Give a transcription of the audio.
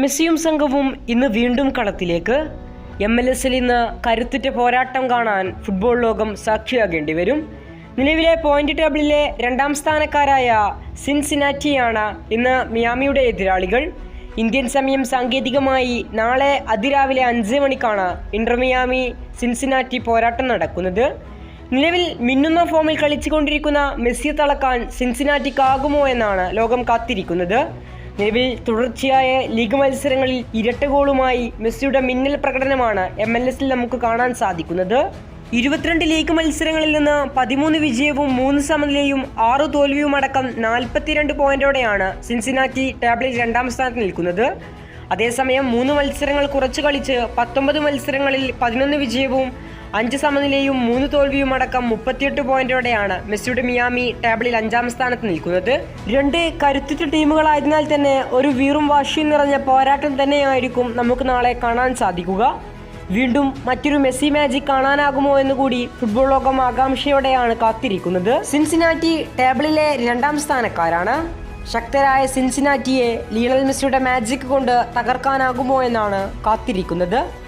മെസ്സിയും സംഘവും ഇന്ന് വീണ്ടും കളത്തിലേക്ക്. എം എൽ എസിൽ ഇന്ന് കരുത്തുറ്റ പോരാട്ടം കാണാൻ ഫുട്ബോൾ ലോകം സാക്ഷിയാകേണ്ടി വരും. നിലവിലെ പോയിന്റ് ടേബിളിലെ രണ്ടാം സ്ഥാനക്കാരായ സിൻസിനാറ്റിയാണ് ഇന്ന് മിയാമിയുടെ എതിരാളികൾ. ഇന്ത്യൻ സമയം സാങ്കേതികമായി നാളെ അതിരാവിലെ അഞ്ച് മണിക്കാണ് ഇന്റർ മിയാമി സിൻസിനാറ്റി പോരാട്ടം നടക്കുന്നത്. നിലവിൽ മിന്നുന്ന ഫോമിൽ കളിച്ചുകൊണ്ടിരിക്കുന്ന മെസ്സിയെ തളക്കാൻ സിൻസിനാറ്റിക്കാകുമോ എന്നാണ് ലോകം കാത്തിരിക്കുന്നത്. നിലവിൽ തുടർച്ചയായ ലീഗ് മത്സരങ്ങളിൽ ഇരട്ട ഗോളുമായി മെസ്സിയുടെ മിന്നൽ പ്രകടനമാണ് എം എൽ എസിൽ നമുക്ക് കാണാൻ സാധിക്കുന്നത്. ഇരുപത്തിരണ്ട് ലീഗ് മത്സരങ്ങളിൽ നിന്ന് പതിമൂന്ന് വിജയവും മൂന്ന് സമനിലയും ആറ് തോൽവിയും അടക്കം നാൽപ്പത്തിരണ്ട് പോയിന്റോടെയാണ് സിൻസിനാറ്റി ടേബിളിൽ രണ്ടാം സ്ഥാനത്ത് നിൽക്കുന്നത്. അതേസമയം മൂന്ന് മത്സരങ്ങൾ കുറച്ച് കളിച്ച് പത്തൊമ്പത് മത്സരങ്ങളിൽ പതിനൊന്ന് വിജയവും അഞ്ച് സമനിലയും മൂന്ന് തോൽവിയും അടക്കം മുപ്പത്തിയെട്ട് പോയിന്റോടെയാണ് മെസ്സിയുടെ മിയാമി ടേബിളിൽ അഞ്ചാം സ്ഥാനത്ത് നിൽക്കുന്നത്. രണ്ട് കരുത്തുറ്റ ടീമുകളായതിനാൽ തന്നെ ഒരു വീറും വാശിയും നിറഞ്ഞ പോരാട്ടം തന്നെയായിരിക്കും നമുക്ക് നാളെ കാണാൻ സാധിക്കുക. വീണ്ടും മറ്റൊരു മെസ്സി മാജിക് കാണാനാകുമോ എന്ന് കൂടി ഫുട്ബോൾ ലോകം ആകാംക്ഷയോടെയാണ് കാത്തിരിക്കുന്നത്. സിൻസിനാറ്റി ടേബിളിലെ രണ്ടാം സ്ഥാനക്കാരാണ്. ശക്തരായ സിൻസിനാറ്റിയെ ലീണൽ മെസ്സിയുടെ മാജിക് കൊണ്ട് തകർക്കാനാകുമോ എന്നാണ് കാത്തിരിക്കുന്നത്.